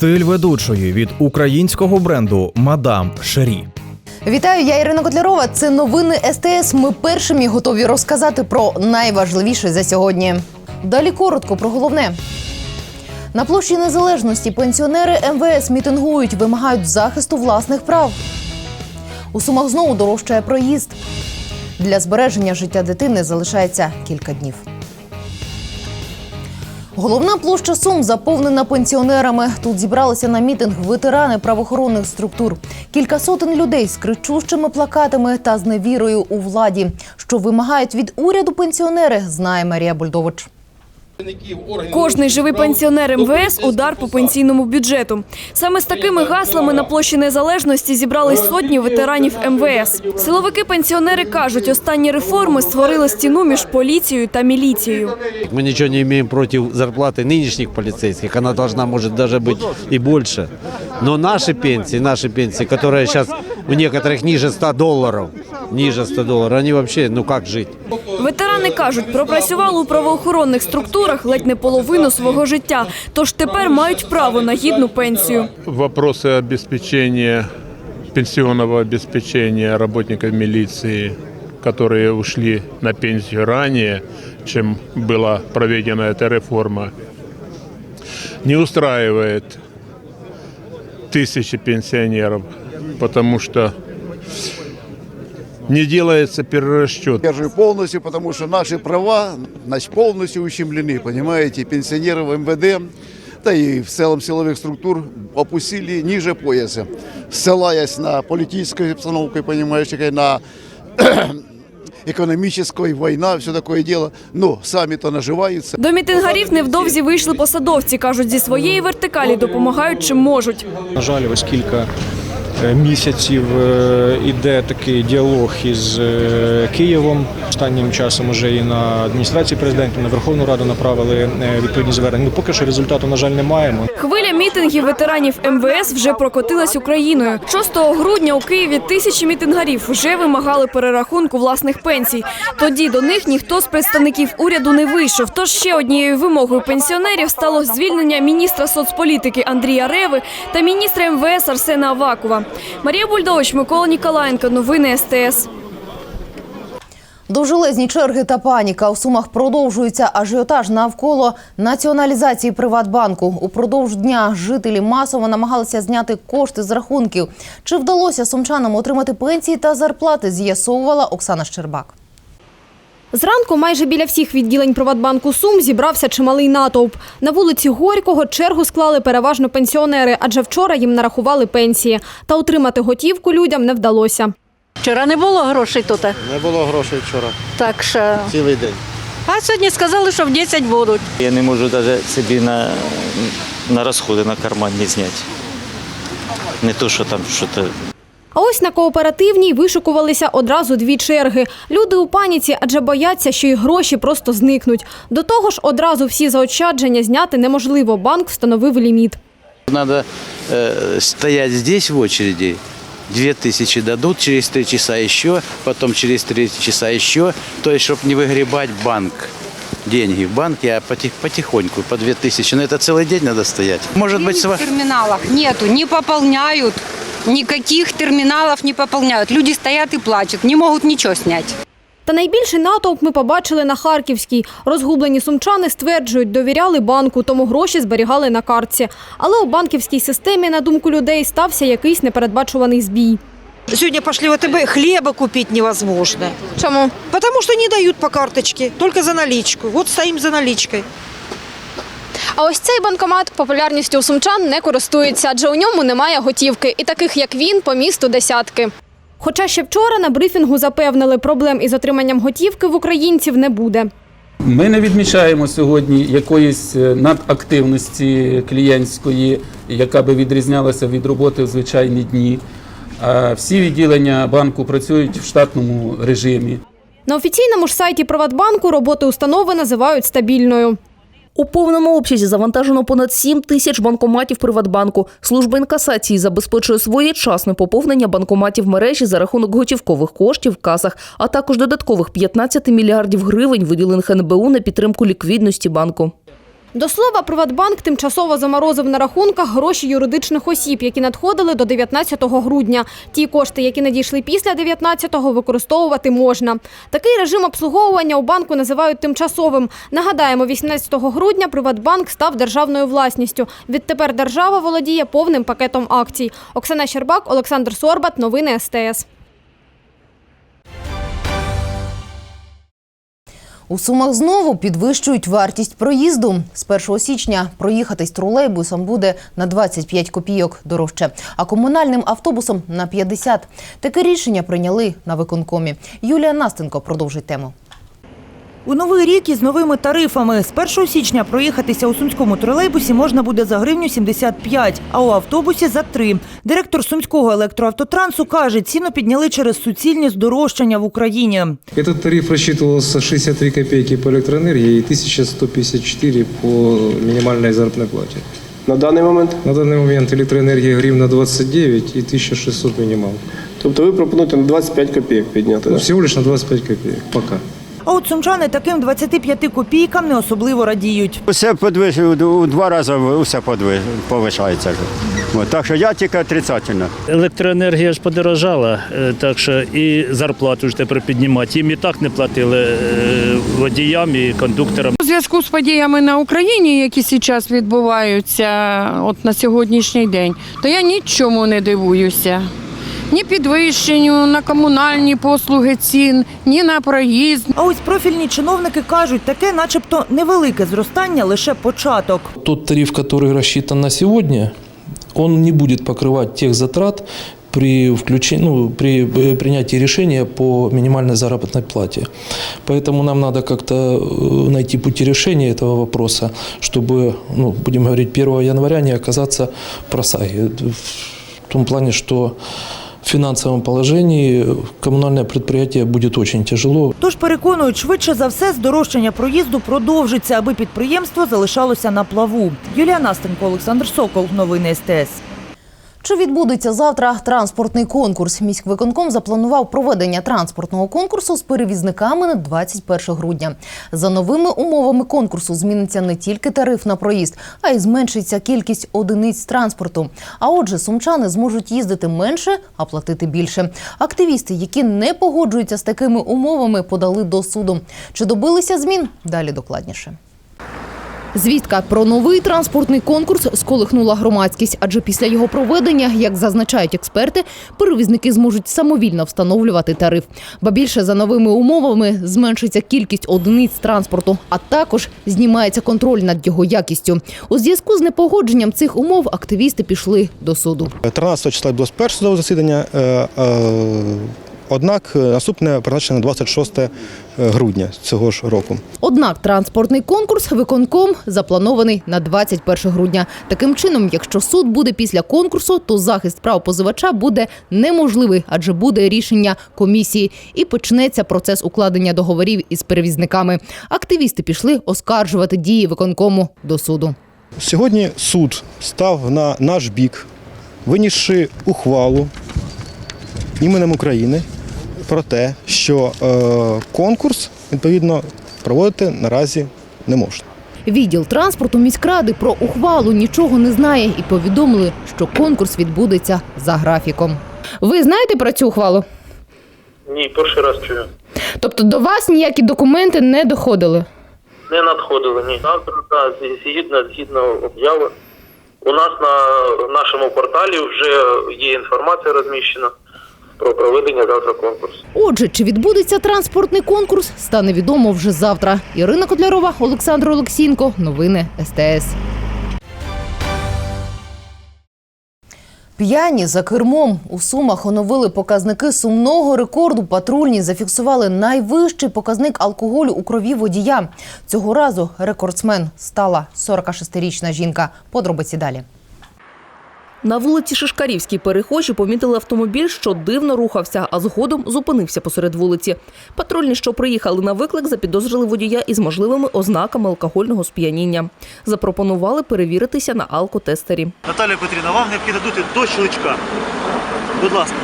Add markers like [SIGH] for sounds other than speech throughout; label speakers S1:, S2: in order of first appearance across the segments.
S1: Стиль ведучої від українського бренду Мадам Шері.
S2: Вітаю, я Ірина Котлярова. Це новини СТС. Ми першими готові розказати про найважливіше за сьогодні. Далі коротко про головне. На площі незалежності пенсіонери МВС мітингують, вимагають захисту власних прав. У сумах знову дорожчає проїзд. Для збереження життя дитини залишається кілька днів. Головна площа Сум заповнена пенсіонерами. Тут зібралися на мітинг ветерани правоохоронних структур. Кілька сотень людей з кричущими плакатами та з невірою у владі. Що вимагають від уряду пенсіонери, знає Марія Бульдович.
S3: Кожний живий пенсіонер МВС – удар по пенсійному бюджету. Саме з такими гаслами на площі Незалежності зібрались сотні ветеранів МВС. Силовики-пенсіонери кажуть, останні реформи створили стіну між поліцією та міліцією.
S4: Мы ничего не имеем против зарплаты нынешних полицейских. Она должна, может, даже быть и больше. Но наши пенсии, наши пенсии, которые сейчас у некоторых ниже 100 долларов, ниже 100 долларов, они вообще, ну как жить?
S3: Ветерани кажуть, пропрацювали у правоохоронних структурах ледь не половину свого життя, тож тепер мають право на гідну пенсію.
S5: вопросы обеспечения, пенсионного обеспечения работников милиции, которые ушли на пенсию ранее, чем была проведена эта реформа, не устраивает тысячи пенсионеров, потому что не делается перерасчет.
S6: Поддерживаю полностью, потому что наши права значит, полностью ущемлены, понимаете, пенсионеров МВД, да и в целом силовых структур опустили ниже пояса, ссылаясь на политическую обстановку, понимаешь, такая, на [CLEARS THROAT] экономическую, война, все такое дело, но сами-то наживаются.
S3: До мітингарів невдовзі вийшли посадовці. Кажуть, зі своєї вертикалі допомагають чим можуть.
S7: На жаль, ось кілька е, місяців е, іде такий діалог із е, Києвом. Останнім часом уже і на адміністрацію президента, на Верховну Раду направили е, відповідні звернення. Ну, поки що результату, на жаль, не маємо.
S3: Хвиля мітингів ветеранів МВС вже прокотилась Україною. 6 грудня у Києві тисячі мітингарів вже вимагали перерахунку власних пенсій. Тоді до них ніхто з представників уряду не вийшов. Тож ще однією вимогою пенсіонерів стало звільнення міністра соцполітики Андрія Реви та міністра МВС Арсена Авакова. Марія Бульдович, Микола Ніколаєнко. Новини СТС.
S2: Довжелезні черги та паніка у сумах продовжується ажіотаж навколо націоналізації Приватбанку. Упродовж дня жителі масово намагалися зняти кошти з рахунків. Чи вдалося сумчанам отримати пенсії та зарплати? З'ясовувала Оксана Щербак.
S8: Зранку майже біля всіх відділень Приватбанку Сум зібрався чималий натовп. На вулиці Горького чергу склали переважно пенсіонери, адже вчора їм нарахували пенсії. Та отримати готівку людям не вдалося.
S9: Вчора не було грошей тут.
S4: Не було грошей вчора,
S9: Так що.
S4: цілий день.
S9: А сьогодні сказали, що в 10 будуть.
S10: Я не можу навіть собі на, на розходи на карман не зняти. Не то, що там щось.
S8: А ось на кооперативній вишикувалися одразу дві черги. Люди у паніці, адже бояться, що їх гроші просто зникнуть. До того ж, одразу всі заощадження зняти неможливо. Банк встановив ліміт.
S10: Надо э, стоять здесь в очереди. Две тысячи дадут, через три часа еще, потом через три часа еще. То есть, чтобы не выгребать банк. Деньги в банке, а потих, потихоньку, по две тысячи. Но это целый день надо стоять. Может быть, сва-
S11: В терминалах нету, не пополняют. Никаких терминалов не пополняют. Люди стоят и плачут, не могут ничего снять.
S8: Та найбільший натовп ми побачили на Харківській. Розгублені сумчани стверджують, довіряли банку, тому гроші зберігали на картці. Але у банківській системі, на думку людей, стався якийсь непередбачуваний збій.
S12: Сегодня пошли в АТБ, хлеба купить невозможно.
S8: Чому?
S12: Потому что не дают по карточке, только за наличку. Вот стоим за наличкой.
S8: А ось цей банкомат популярністю у сумчан не користується, адже у ньому немає готівки. І таких, як він, по місту десятки. Хоча ще вчора на брифінгу запевнили, проблем із отриманням готівки в українців не буде.
S13: Ми не відмічаємо сьогодні якоїсь е, надактивності клієнтської, яка би відрізнялася від роботи в звичайні дні. Всі відділення банку працюють в штатному режимі.
S8: На офіційному ж сайті Приватбанку роботи установи називають стабільною.
S14: У повному обсязі завантажено понад 7 тисяч банкоматів Приватбанку. Служба інкасації забезпечує своєчасне поповнення банкоматів мережі за рахунок готівкових коштів в касах, а також додаткових 15 мільярдів гривень, виділених НБУ на підтримку ліквідності банку.
S8: До слова, Приватбанк тимчасово заморозив на рахунках гроші юридичних осіб, які надходили до 19 грудня. Ті кошти, які надійшли після 19-го, використовувати можна. Такий режим обслуговування у банку називають тимчасовим. Нагадаємо, 18 грудня Приватбанк став державною власністю. Відтепер держава володіє повним пакетом акцій. Оксана Щербак, Олександр Сорбат. Новини СТС.
S2: У Сумах знову підвищують вартість проїзду. З 1 січня проїхатись тролейбусом буде на 25 копійок дорожче, а комунальним автобусом на 50. Таке рішення прийняли на виконкомі. Юлія Настенко продовжить тему.
S12: У новий рік із новими тарифами. З 1 січня проїхатися у сумському тролейбусі можна буде за гривню 75, а у автобусі за 3. Директор сумського електроавтотрансу каже, ціну підняли через суцільні здорожчання в Україні.
S7: Этот тариф рассчитывался 63 копейки по электроэнергии и 1154 по минимальной заработной плате.
S15: На даний момент?
S7: На данный момент электроэнергия гривна 29 и 1600 минимал.
S15: Тобто ви пропонуєте на 25 копійок підняти?
S7: Ну,
S15: да?
S7: всего лишь на 25 копеек. Пока.
S12: А от сумчани таким 25 копійкам не особливо радіють.
S15: Усе підвищує, у два рази усе повишається. От, так що я тільки отрицательно.
S16: Електроенергія ж подорожала, е, так що і зарплату ж тепер піднімати. Їм і так не платили е, водіям і кондукторам.
S11: У зв'язку з подіями на Україні, які зараз відбуваються от на сьогоднішній день, то я нічому не дивуюся Ні підвищенню на комунальні послуги цін, ні на проїзд.
S12: А ось профільні чиновники кажуть, таке начебто невелике зростання, лише початок.
S7: Тот тариф, который рассчитан на сегодня, он не будет покрывать тех затрат, при, включении, ну, при э, принятии решения по минимальной заработной плате. Поэтому нам надо как-то э, найти пути решения этого вопроса, чтобы, ну, будем говорить, 1 января не оказаться в просаге. В том плане, что в финансовом положении коммунальное предприятие будет очень тяжело.
S12: Тож переконують, швидше за все здорожчання проїзду продовжиться, аби підприємство залишалося на плаву. Юлія Настенко, Олександр Сокол. Новини СТС.
S2: Чи відбудеться завтра транспортний конкурс? Міськвиконком запланував проведення транспортного конкурсу з перевізниками на 21 грудня. За новими умовами конкурсу зміниться не тільки тариф на проїзд, а й зменшиться кількість одиниць транспорту. А отже, сумчани зможуть їздити менше, а платити більше. Активісти, які не погоджуються з такими умовами, подали до суду. Чи добилися змін? Далі докладніше. Звістка про новий транспортний конкурс сколихнула громадськість, адже після його проведення, як зазначають експерти, перевізники зможуть самовільно встановлювати тариф. Ба більше за новими умовами зменшиться кількість одиниць транспорту, а також знімається контроль над його якістю. У зв'язку з непогодженням цих умов активісти пішли до суду.
S17: 13 числа було перше судове засідання, е, е, однак е, наступне призначено на 26 грудня цього ж року.
S2: Однак транспортний конкурс виконком запланований на 21 грудня. Таким чином, якщо суд буде після конкурсу, то захист прав позивача буде неможливий, адже буде рішення комісії і почнеться процес укладення договорів із перевізниками. Активісти пішли оскаржувати дії виконкому до суду.
S17: Сьогодні суд став на наш бік, винісши ухвалу іменем України про те, що е, конкурс відповідно проводити наразі не можна.
S2: Відділ транспорту міськради про ухвалу нічого не знає і повідомили, що конкурс відбудеться за графіком. Ви знаєте про цю ухвалу?
S18: Ні, перший раз чую.
S2: Тобто до вас ніякі документи не доходили?
S18: Не надходили, ні. Завтра, згідно, згідно обяви. У нас на нашому порталі вже є інформація розміщена про проведення завтра конкурсу.
S2: Отже, чи відбудеться транспортний конкурс, стане відомо вже завтра. Ірина Котлярова, Олександр Олексінко. Новини СТС. П'яні за кермом у Сумах оновили показники сумного рекорду. Патрульні зафіксували найвищий показник алкоголю у крові водія. Цього разу рекордсмен стала 46-річна жінка. Подробиці далі.
S14: На вулиці Шишкарівській перехожі помітили автомобіль, що дивно рухався, а згодом зупинився посеред вулиці. Патрульні, що приїхали на виклик, запідозрили водія із можливими ознаками алкогольного сп'яніння. Запропонували перевіритися на алкотестері.
S19: Наталя Петрівна, вам необхідно дути до щелчка. Будь ласка.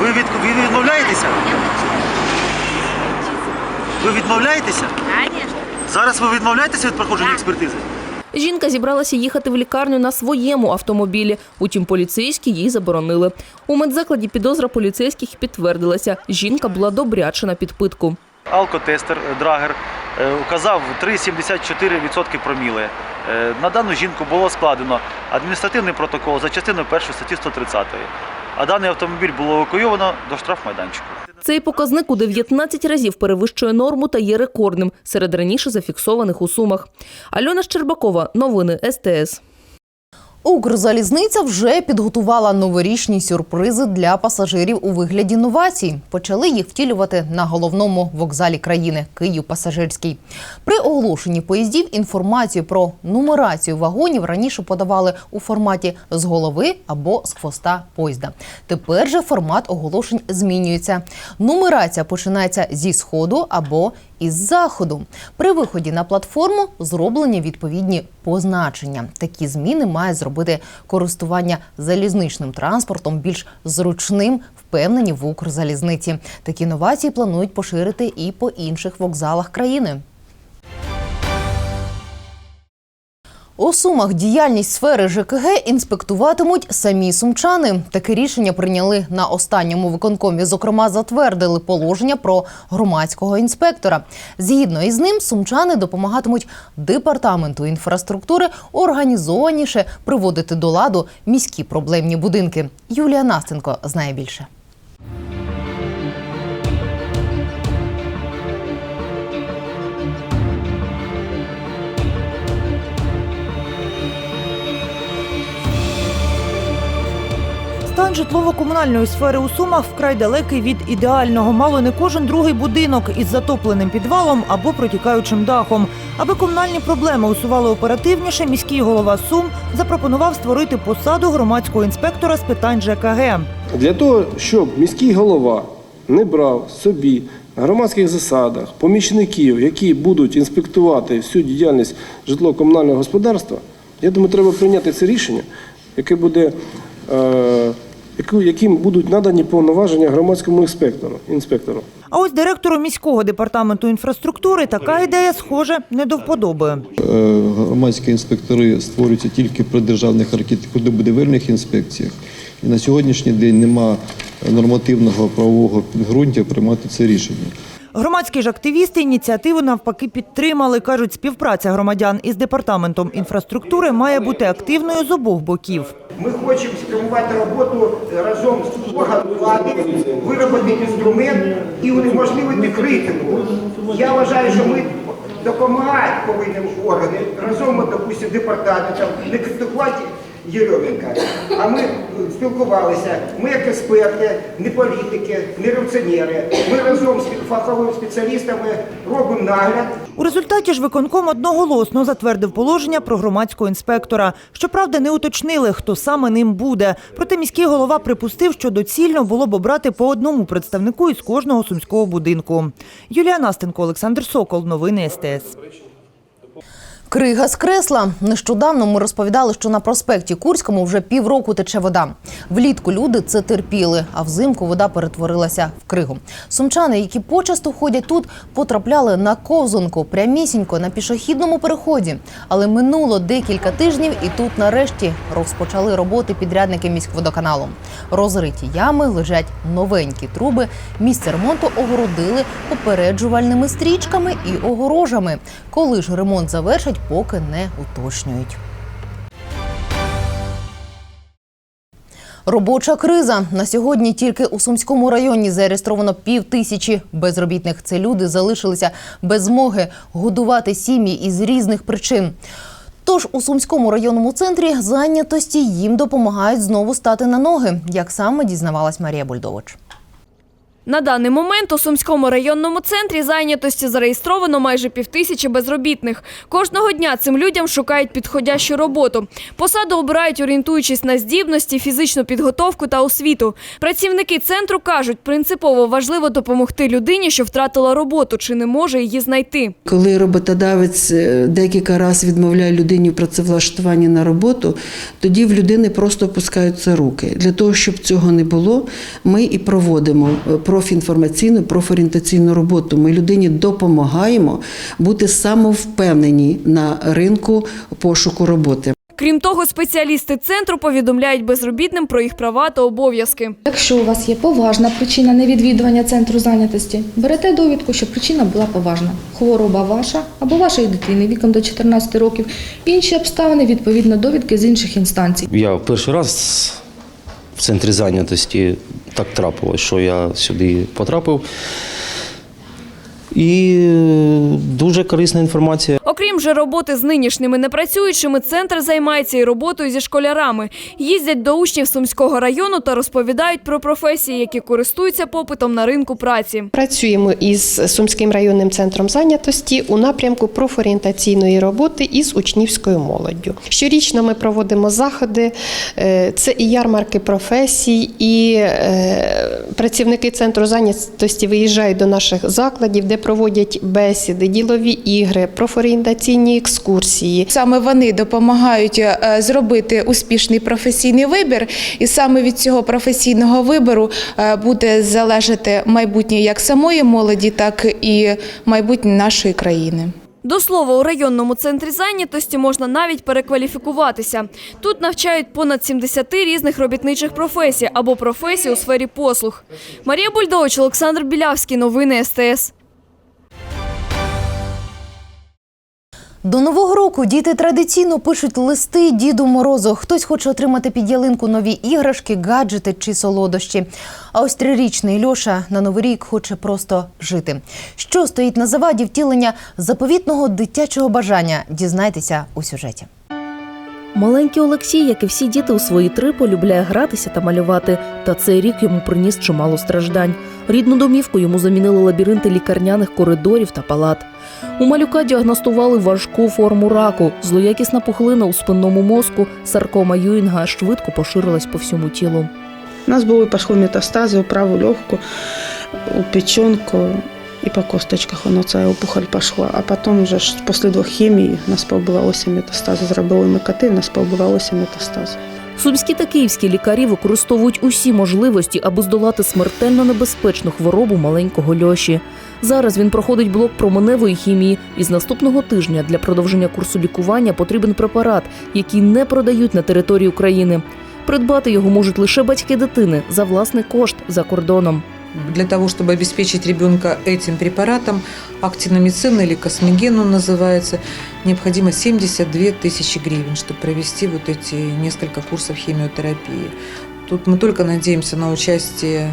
S19: Ви, від... ви відмовляєтеся? Ви відмовляєтеся? Зараз ви відмовляєтеся від проходження експертизи?
S14: Жінка зібралася їхати в лікарню на своєму автомобілі. Утім, поліцейські їй заборонили. У медзакладі підозра поліцейських підтвердилася. Жінка була добряче на підпитку.
S19: Алкотестер е, Драгер е, указав 3,74% проміли. Е, На дану жінку було складено адміністративний протокол за частиною 1 статті 130. А даний автомобіль було евакуйовано до штрафмайданчику.
S14: Цей показник у 19 разів перевищує норму та є рекордним серед раніше зафіксованих у сумах. Альона Щербакова, новини СТС.
S2: Укрзалізниця вже підготувала новорічні сюрпризи для пасажирів у вигляді новацій. Почали їх втілювати на головному вокзалі країни Київ Пасажирський. При оголошенні поїздів інформацію про нумерацію вагонів раніше подавали у форматі з голови або з хвоста поїзда. Тепер же формат оголошень змінюється. Нумерація починається зі сходу або із заходу. При виході на платформу зроблені відповідні позначення. Такі зміни має зробити користування залізничним транспортом більш зручним, впевнені в Укрзалізниці. Такі новації планують поширити і по інших вокзалах країни. У Сумах діяльність сфери ЖКГ інспектуватимуть самі сумчани. Таке рішення прийняли на останньому виконкомі. Зокрема, затвердили положення про громадського інспектора. Згідно із ним, сумчани допомагатимуть департаменту інфраструктури організованіше приводити до ладу міські проблемні будинки. Юлія Настенко знає більше.
S12: Стан житлово-комунальної сфери у Сумах вкрай далекий від ідеального. Мало не кожен другий будинок із затопленим підвалом або протікаючим дахом. Аби комунальні проблеми усували оперативніше, міський голова Сум запропонував створити посаду громадського інспектора з питань ЖКГ.
S20: Для того, щоб міський голова не брав собі на громадських засадах помічників, які будуть інспектувати всю діяльність житлово-комунального господарства, я думаю, треба прийняти це рішення, яке буде, е, яким будуть надані повноваження громадському інспектору. інспектору.
S12: А ось директору міського департаменту інфраструктури така ідея, схоже, не до вподоби.
S21: Е, Громадські інспектори створюються тільки при державних архітектурно-будівельних інспекціях. І на сьогоднішній день нема нормативного правового підґрунтя приймати це рішення.
S12: Громадські ж активісти ініціативу навпаки підтримали. кажуть, співпраця громадян із департаментом інфраструктури має бути активною з обох боків.
S22: Ми хочемо спрямувати роботу разом з органом влади, виробити інструмент і унеможливити критику. Я вважаю, що ми допомагати повинні органи разом, от, допустим, департаментом, не критикувати Єрьоменка. А ми е, спілкувалися, ми як експерти, не політики, не революціонери. Ми разом з фаховими спеціалістами робимо нагляд
S12: У результаті ж виконком одноголосно затвердив положення про громадського інспектора. Щоправда, не уточнили, хто саме ним буде. Проте міський голова припустив, що доцільно було б обрати по одному представнику із кожного сумського будинку. Юлія Настенко, Олександр Сокол. Новини СТС.
S2: Крига з кресла. Нещодавно ми розповідали, що на проспекті Курському вже півроку тече вода. Влітку люди це терпіли, а взимку вода перетворилася в кригу. Сумчани, які почасто ходять тут, потрапляли на ковзанку прямісінько на пішохідному переході. Але минуло декілька тижнів, і тут нарешті розпочали роботи підрядники міськводоканалу. Розриті ями лежать новенькі труби. Місце ремонту огородили попереджувальними стрічками і огорожами. Коли ж ремонт завершать, поки не уточнюють. Робоча криза на сьогодні тільки у Сумському районі зареєстровано пів тисячі безробітних. Це люди залишилися без змоги годувати сім'ї із різних причин. Тож у Сумському районному центрі зайнятості їм допомагають знову стати на ноги, як саме дізнавалась Марія Бульдович.
S3: На даний момент у Сумському районному центрі зайнятості зареєстровано майже півтисячі безробітних. Кожного дня цим людям шукають підходящу роботу. Посаду обирають, орієнтуючись на здібності, фізичну підготовку та освіту. Працівники центру кажуть, принципово важливо допомогти людині, що втратила роботу, чи не може її знайти.
S23: Коли роботодавець е, декілька разів відмовляє людині в працевлаштуванні на роботу, тоді в людини просто опускаються руки. Для того, щоб цього не було, ми і проводимо е, профінформаційну, профорієнтаційну роботу. Ми людині допомагаємо бути самовпевнені на ринку пошуку роботи.
S3: Крім того, спеціалісти центру повідомляють безробітним про їх права та обов'язки.
S24: Якщо у вас є поважна причина невідвідування центру зайнятості, берете довідку, що причина була поважна. Хвороба ваша або вашої дитини віком до 14 років, інші обставини відповідно довідки з інших інстанцій.
S25: Я перший раз в центрі зайнятості так трапилось, що я сюди потрапив. І е, дуже корисна інформація.
S3: Окрім же роботи з нинішніми непрацюючими, центр займається і роботою зі школярами. Їздять до учнів Сумського району та розповідають про професії, які користуються попитом на ринку праці.
S26: Працюємо із Сумським районним центром зайнятості у напрямку профорієнтаційної роботи із учнівською молоддю. Щорічно ми проводимо заходи, е, це і ярмарки професій, і е, працівники центру зайнятості виїжджають до наших закладів, де проводять бесіди, ділові ігри, профорієнтаційні екскурсії.
S27: Саме вони допомагають е, зробити успішний професійний вибір, і саме від цього професійного вибору е, буде залежати майбутнє як самої молоді, так і майбутнє нашої країни.
S3: До слова, у районному центрі зайнятості можна навіть перекваліфікуватися. Тут навчають понад 70 різних робітничих професій або професій у сфері послуг. Марія Бульдович, Олександр Білявський. Новини СТС.
S2: До нового року діти традиційно пишуть листи Діду Морозу. Хтось хоче отримати під ялинку нові іграшки, гаджети чи солодощі. А ось трирічний Льоша на новий рік хоче просто жити. Що стоїть на заваді втілення заповітного дитячого бажання? Дізнайтеся у сюжеті.
S14: Маленький Олексій, як і всі діти у свої три, полюбляє гратися та малювати. Та цей рік йому приніс чимало страждань. Рідну домівку йому замінили лабіринти лікарняних коридорів та палат. У малюка діагностували важку форму раку. Злоякісна пухлина у спинному мозку, саркома Юінга швидко поширилась по всьому тілу.
S28: У нас були пішли метастази у праву легку, у печенку і по косточках воно ця опухоль пішла. А потім вже ж після двох хімій нас було 8 метастазів. Зробили МКТ, у нас 8 метастазів.
S14: Сумські та київські лікарі використовують усі можливості, аби здолати смертельно небезпечну хворобу маленького Льоші. Зараз він проходить блок променевої хімії, і з наступного тижня для продовження курсу лікування потрібен препарат, який не продають на території України. Придбати його можуть лише батьки дитини за власний кошт за кордоном
S29: Для того, чтобы обеспечить ребенка этим препаратом, актиномицин или космоген он называется, необходимо 72 тысячи гривен, чтобы провести вот эти несколько курсов химиотерапии. Тут мы только надеемся на участие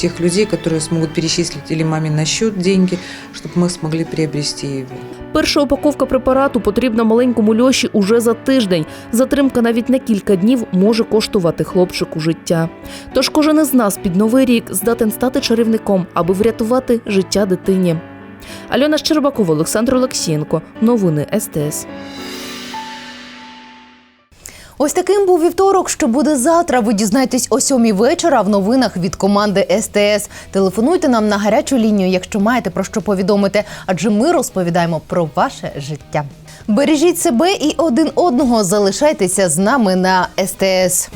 S29: тех людей, которые смогут перечислить или маме на счет деньги, чтобы мы смогли приобрести его.
S14: Перша упаковка препарату потрібна маленькому Льоші уже за тиждень. Затримка навіть на кілька днів може коштувати хлопчику життя. Тож кожен із нас під новий рік здатен стати чарівником, аби врятувати життя дитині. Альона Щербакова, Олександр Олексієнко. Новини СТС.
S2: Ось таким був вівторок. Що буде завтра? Ви дізнаєтесь о сьомій вечора в новинах від команди СТС. Телефонуйте нам на гарячу лінію, якщо маєте про що повідомити, адже ми розповідаємо про ваше життя. Бережіть себе і один одного. Залишайтеся з нами на СТС.